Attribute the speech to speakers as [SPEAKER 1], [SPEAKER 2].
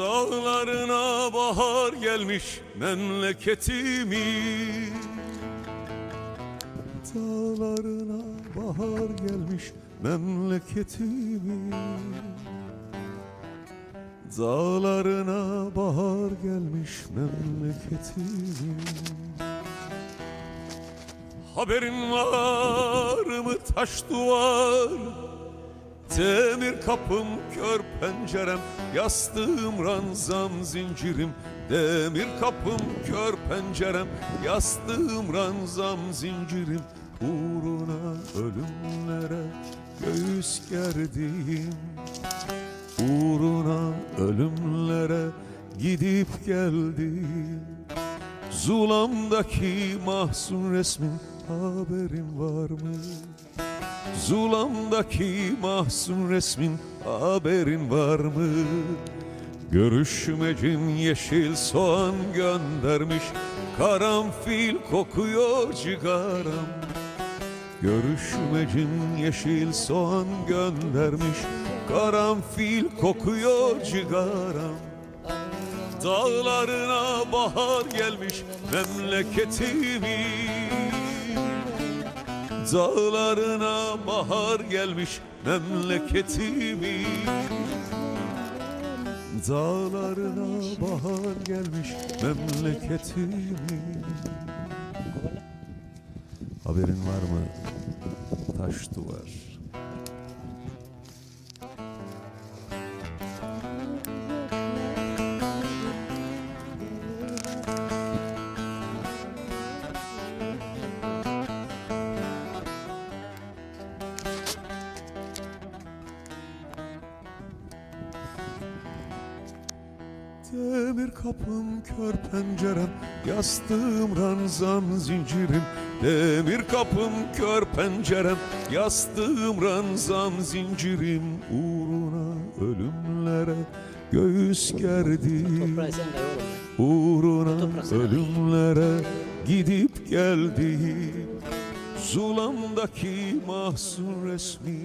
[SPEAKER 1] Dağlarına bahar gelmiş memleketimin Dağlarına bahar gelmiş memleketimin Dağlarına bahar gelmiş memleketimin Haberin var mı taş duvar Demir kapım, kör pencerem, yastığım ranzam zincirim. Demir kapım, kör pencerem, yastığım ranzam zincirim. Uğruna ölümlere göğüs gerdim. Uğruna ölümlere gidip geldim. Zulamdaki mahzun resmin haberin var mı? Zulamdaki mahzun resmin haberin var mı? Görüşmecim yeşil soğan göndermiş Karanfil kokuyor cigaram. Görüşmecim yeşil soğan göndermiş Karanfil kokuyor cigaram. Dağlarına bahar gelmiş memleketimin Dağlarına bahar gelmiş memleketimin Dağlarına bahar gelmiş memleketimin Haberin var mı? Taş duvar Demir kapım, kör pencerem, yastığım ranzam zincirim. Demir kapım, kör pencerem, yastığım ranzam zincirim. Uğruna ölümlere göğüs gerdim. Uğruna ölümlere gidip geldim. Zulamdaki mahzun resmi